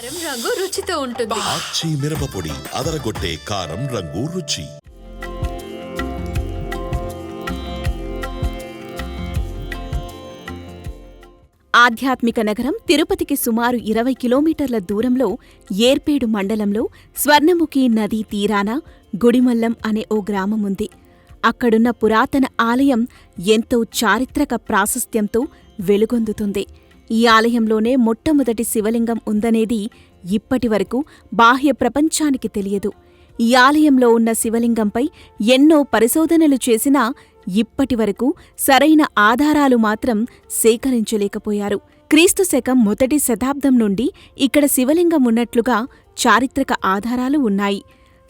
కారం రంగు రుచితో ఉంటుంది. ఆచి మిరపపొడి అదరగొట్టే కారం రంగు రుచి. ఆధ్యాత్మిక నగరం తిరుపతికి సుమారు ఇరవై కిలోమీటర్ల దూరంలో ఏర్పేడు మండలంలో స్వర్ణముఖి నదీ తీరాన గుడిమల్లం అనే ఓ గ్రామముంది. అక్కడున్న పురాతన ఆలయం ఎంతో చారిత్రక ప్రాశస్త్యంతో వెలుగొందుతుంది. ఈ ఆలయంలోనే మొట్టమొదటి శివలింగం ఉందనేది ఇప్పటివరకు బాహ్య ప్రపంచానికి తెలియదు. ఈ ఆలయంలో ఉన్న శివలింగంపై ఎన్నో పరిశోధనలు చేసినా ఇప్పటివరకు సరైన ఆధారాలు మాత్రం సేకరించలేకపోయారు. క్రీస్తు శకం మొదటి శతాబ్దం నుండి ఇక్కడ శివలింగం ఉన్నట్లుగా చారిత్రక ఆధారాలు ఉన్నాయి.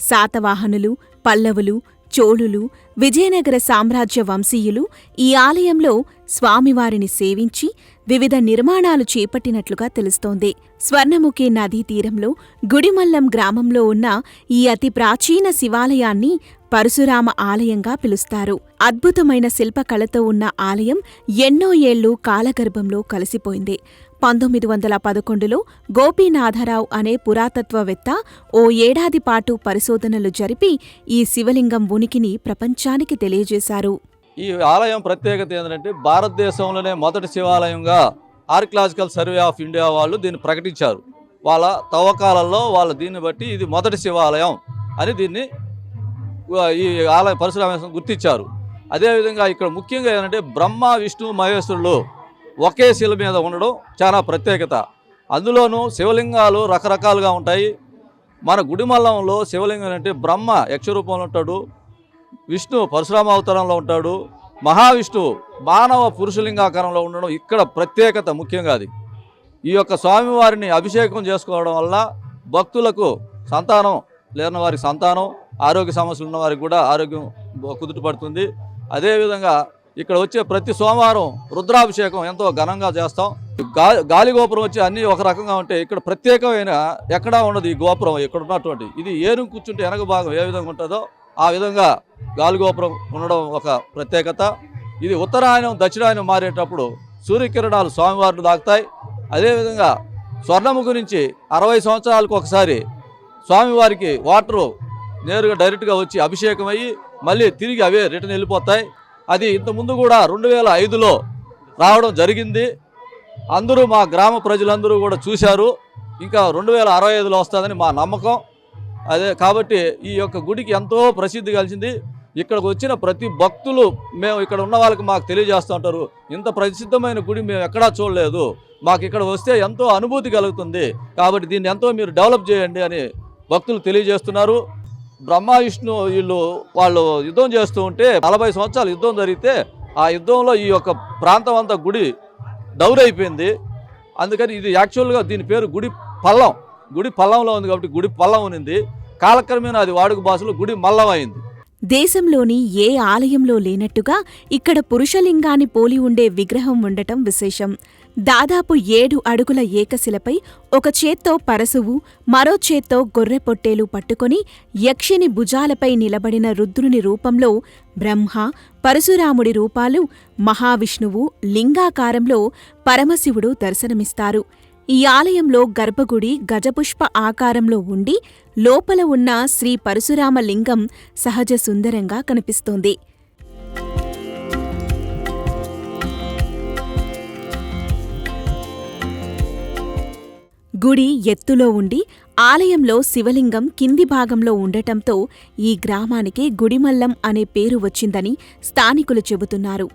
శాతవాహనులు పల్లవులు చోళులు విజయనగర సామ్రాజ్య వంశీయులు ఈ ఆలయంలో స్వామివారిని సేవించి వివిధ నిర్మాణాలు చేపట్టినట్లుగా తెలుస్తోంది. స్వర్ణముఖి నదీ తీరంలో గుడిమల్లం గ్రామంలో ఉన్న ఈ అతి ప్రాచీన శివాలయాన్ని పరశురామ ఆలయంగా పిలుస్తారు. అద్భుతమైన శిల్పకళతో ఉన్న ఆలయం ఎన్నో ఏళ్ళు కాలగర్భంలో కలిసిపోయింది. పంతొమ్మిది వందల పదకొండులో గోపీనాథరావు అనే పురాతత్వవేత్త ఓ ఏడాది పాటు పరిశోధనలు జరిపి ఈ శివలింగం ఉనికిని ప్రపంచానికి తెలియజేశారు. ఈ ఆలయం ప్రత్యేకత ఏంటంటే భారతదేశంలోనే మొదటి శివాలయంగా ఆర్కిలాజికల్ సర్వే ఆఫ్ ఇండియా వాళ్ళు దీన్ని ప్రకటించారు. వాళ్ళ తవ్వకాలలో వాళ్ళ దీన్ని బట్టి ఇది మొదటి శివాలయం అని దీన్ని ఈ ఆలయ పరశురామేశ్వరం గుర్తించారు. అదేవిధంగా ఇక్కడ ముఖ్యంగా ఏంటంటే బ్రహ్మ విష్ణు మహేశ్వరులు ఒకే శిల మీద ఉండడం చాలా ప్రత్యేకత. అందులోనూ శివలింగాలు రకరకాలుగా ఉంటాయి. మన గుడిమల్లంలో శివలింగం అంటే బ్రహ్మ యక్షరూపంలో ఉంటాడు. విష్ణు పరశురామ అవతారంలో ఉంటాడు. మహావిష్ణువు మానవ పురుషలింగాకారంలో ఉండడం ఇక్కడ ప్రత్యేకత ముఖ్యంగా అది. ఈ యొక్క స్వామివారిని అభిషేకం చేసుకోవడం వల్ల భక్తులకు సంతానం లేని వారికి సంతానం ఆరోగ్య సమస్యలు ఉన్న వారికి కూడా ఆరోగ్యం కుదుటపడుతుంది అదేవిధంగా ఇక్కడ వచ్చే ప్రతి సోమవారం రుద్రాభిషేకం ఎంతో ఘనంగా చేస్తాం. గాలి గోపురం వచ్చి అన్నీ ఒక రకంగా ఉంటే ఇక్కడ ప్రత్యేకమైన ఎక్కడా ఉండదు ఈ గోపురం ఇక్కడ ఉన్నటువంటి. ఇది ఏను కూర్చుంటే వెనక భాగం ఏ విధంగా ఉంటుందో ఆ విధంగా గాలిగోపురం ఉండడం ఒక ప్రత్యేకత. ఇది ఉత్తరాయణం దక్షిణాయనం మారేటప్పుడు సూర్యకిరణాలు స్వామివారిని దాకుతాయి. అదేవిధంగా స్వర్ణము గురించి అరవై సంవత్సరాలకు ఒకసారి స్వామివారికి వాటరు నేరుగా డైరెక్ట్గా వచ్చి అభిషేకం అయ్యి మళ్ళీ తిరిగి అవే రిటర్న్ వెళ్ళిపోతాయి. అది ఇంతకుముందు కూడా రెండు వేల ఐదులో రావడం జరిగింది. అందరూ మా గ్రామ ప్రజలందరూ కూడా చూశారు. ఇంకా రెండు వేల అరవై ఐదులో వస్తుందని మా నమ్మకం. అదే కాబట్టి ఈ యొక్క గుడికి ఎంతో ప్రసిద్ధి కలిసింది. ఇక్కడికి వచ్చిన ప్రతి భక్తులు మేము ఇక్కడ ఉన్న వాళ్ళకి మాకు తెలియజేస్తూ ఉంటారు. ఇంత ప్రసిద్ధమైన గుడి మేము ఎక్కడా చూడలేదు. మాకు ఇక్కడ వస్తే ఎంతో అనుభూతి కలుగుతుంది. కాబట్టి దీన్ని ఎంతో మీరు డెవలప్ చేయండి అని భక్తులు తెలియజేస్తున్నారు. బ్రహ్మ విష్ణు వీళ్ళు వాళ్ళు యుద్ధం చేస్తూ ఉంటే నలభై సంవత్సరాలు యుద్ధం జరిగితే ఆ యుద్ధంలో ఈ యొక్క ప్రాంతం అంతా గుడి డౌరైపోయింది అందుకని ఇది యాక్చువల్గా దీని పేరు గుడి పల్లం. గుడి పల్లంలో ఉంది కాబట్టి గుడి పల్లం ఉంది కాలక్రమేణా అది వాడుక భాషలో గుడి మల్లం అయింది దేశంలోని ఏ ఆలయంలో లేనట్టుగా ఇక్కడ పురుషలింగాన్ని పోలి ఉండే విగ్రహం ఉండటం విశేషం. దాదాపు ఏడు అడుగుల ఏకశిలపై ఒక చేత్తో పరశువు మరో చేత్తో గొర్రె పొట్టేలు పట్టుకొని యక్షిని భుజాలపై నిలబడిన రుద్రుని రూపంలో బ్రహ్మ పరశురాముడి రూపాలు మహావిష్ణువు లింగాకారంలో పరమశివుడు దర్శనమిస్తారు. ఈ ఆలయంలో గర్భగుడి గజపుష్ప ఆకారంలో ఉండి లోపల ఉన్న శ్రీ పరశురామ లింగం సహజ సుందరంగా కనిపిస్తోంది. గుడి ఎత్తులో ఉండి ఆలయంలో శివలింగం కింది భాగంలో ఉండటంతో ఈ గ్రామానికి గుడిమల్లం అనే పేరు వచ్చిందని స్థానికులు చెబుతున్నారు.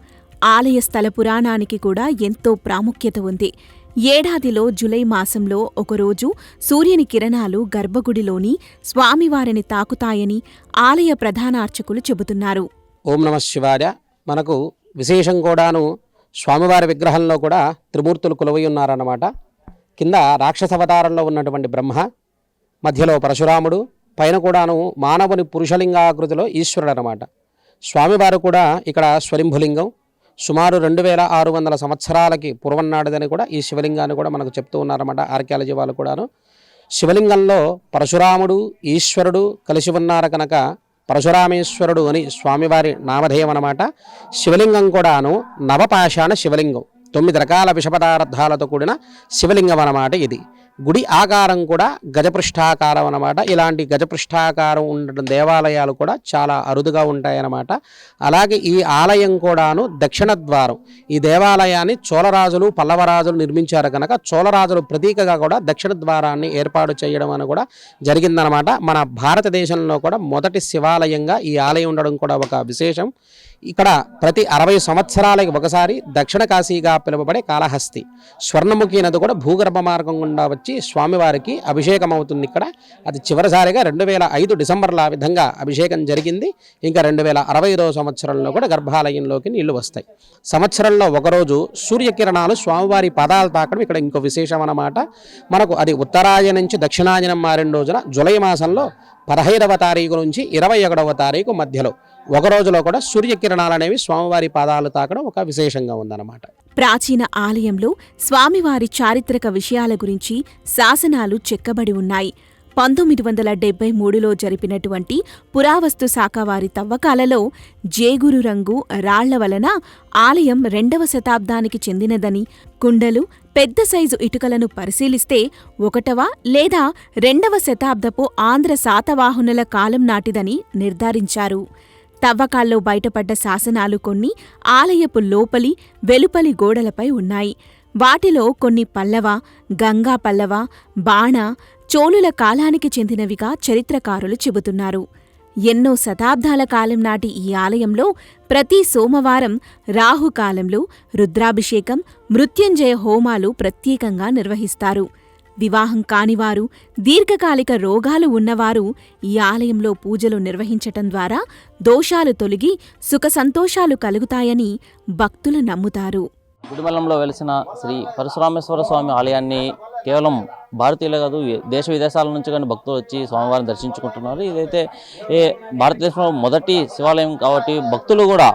ఆలయ స్థల పురాణానికి కూడా ఎంతో ప్రాముఖ్యత ఉంది. ఏడాదిలో జులై మాసంలో ఒకరోజు సూర్యుని కిరణాలు గర్భగుడిలోని స్వామివారిని తాకుతాయని ఆలయ ప్రధానార్చకులు చెబుతున్నారు. ఓం నమ శివాయ. మనకు విశేషం కూడాను స్వామివారి విగ్రహంలో కూడా త్రిమూర్తులు కొలువై ఉన్నారన్నమాట. కింద రాక్షసవతారంలో ఉన్నటువంటి బ్రహ్మ మధ్యలో పరశురాముడు పైన కూడాను మానవుని పురుషలింగాకృతిలో ఈశ్వరుడు అనమాట స్వామివారు కూడా ఇక్కడ స్వలింభులింగం సుమారు రెండు వేల ఆరు వందల సంవత్సరాలకి పూర్వన్నాడదని కూడా ఈ శివలింగాన్ని కూడా మనకు చెప్తూ ఉన్నారన్నమాట ఆర్కియాలజీ వాళ్ళు కూడాను. శివలింగంలో పరశురాముడు ఈశ్వరుడు కలిసి ఉన్నారు కనుక పరశురామేశ్వరుడు అని స్వామివారి నామధేయం అన్నమాట శివలింగం కూడాను నవపాషాణ శివలింగం. తొమ్మిది రకాల విషపదార్థాలతో కూడిన శివలింగం అన్నమాట ఇది. గుడి ఆకారం కూడా గజపృష్ఠాకారం అనమాట ఇలాంటి గజపృష్ఠాకారం ఉండడం దేవాలయాలు కూడా చాలా అరుదుగా ఉంటాయన్నమాట. అలాగే ఈ ఆలయం కూడాను దక్షిణ ద్వారం. ఈ దేవాలయాన్ని చోళరాజులు పల్లవరాజులు నిర్మించారు కనుక చోళరాజులు ప్రతీకగా కూడా దక్షిణ ద్వారాన్ని ఏర్పాటు చేయడం అని కూడా జరిగిందనమాట మన భారతదేశంలో కూడా మొదటి శివాలయంగా ఈ ఆలయం ఉండడం కూడా ఒక విశేషం. ఇక్కడ ప్రతి అరవై సంవత్సరాలకి ఒకసారి దక్షిణ కాశీగా పిలువబడే కాళహస్తి. స్వర్ణముఖి నది కూడా భూగర్భ మార్గం గుండా వచ్చి స్వామివారికి అభిషేకం అవుతుంది ఇక్కడ. అది చివరిసారిగా రెండు వేల ఐదు డిసెంబర్లో ఆ విధంగా అభిషేకం జరిగింది. ఇంకా రెండు వేల అరవై ఐదవ సంవత్సరంలో కూడా గర్భాలయంలోకి నీళ్ళు వస్తాయి. సంవత్సరంలో ఒకరోజు సూర్యకిరణాలు స్వామివారి పదాలు తాకడం ఇక్కడ ఇంకో విశేషం అన్నమాట మనకు అది ఉత్తరాయణ నుంచి దక్షిణాయనం మారిన రోజున జులై మాసంలో పదహైదవ తారీఖు నుంచి ఇరవై ఒకటవ తారీఖు మధ్యలో ఒక రోజులో కూడా సూర్యకిరణాలు అనేవి స్వామివారి పాదాలు తాకడం ఒక విశేషంగా ఉందన్నమాట. ప్రాచీన ఆలయంలో స్వామివారి చారిత్రక విషయాల గురించి శాసనాలు చెక్కబడి ఉన్నాయి. పంతొమ్మిది వందల డెబ్బై మూడులో జరిపినటువంటి పురావస్తు శాఖ వారి తవ్వకాలలో జేగురు రంగు రాళ్ళ వలన ఆలయం రెండవ శతాబ్దానికి చెందినదని కుండలు పెద్ద సైజు ఇటుకలను పరిశీలిస్తే ఒకటవ లేదా రెండవ శతాబ్దపు ఆంధ్ర శాతవాహనుల కాలం నాటిదని నిర్ధారించారు. తవ్వకాల్లో బయటపడ్డ శాసనాలు కొన్ని ఆలయపు లోపలి వెలుపలి గోడలపై ఉన్నాయి. వాటిలో కొన్ని పల్లవ గంగా పల్లవ బాణ చోళుల కాలానికి చెందినవిగా చరిత్రకారులు చెబుతున్నారు. ఎన్నో శతాబ్దాల కాలం నాటి ఈ ఆలయంలో ప్రతి సోమవారం రాహుకాలంలో రుద్రాభిషేకం మృత్యుంజయ హోమాలు ప్రత్యేకంగా నిర్వహిస్తారు. వివాహం కానివారు దీర్ఘకాలిక రోగాలు ఉన్నవారు ఈ ఆలయంలో పూజలు నిర్వహించటం ద్వారా దోషాలు తొలగి సుఖ సంతోషాలు కలుగుతాయని భక్తులు నమ్ముతారు. గుడిమల్లంలో వెలిసిన శ్రీ పరశురామేశ్వర స్వామి ఆలయాన్ని కేవలం భారతీయులే కాదు దేశ విదేశాల నుంచి కానీ భక్తులు వచ్చి స్వామివారిని దర్శించుకుంటున్నారు. ఇదైతే ఏ భారతదేశంలో మొదటి శివాలయం కాబట్టి భక్తులు కూడా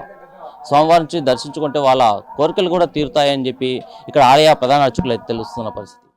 స్వామివారి నుంచి దర్శించుకుంటే వాళ్ళ కోరికలు కూడా తీరుతాయని చెప్పి ఇక్కడ ఆలయ ప్రధాన అర్చకులు అయితే తెలుస్తున్న పరిస్థితి.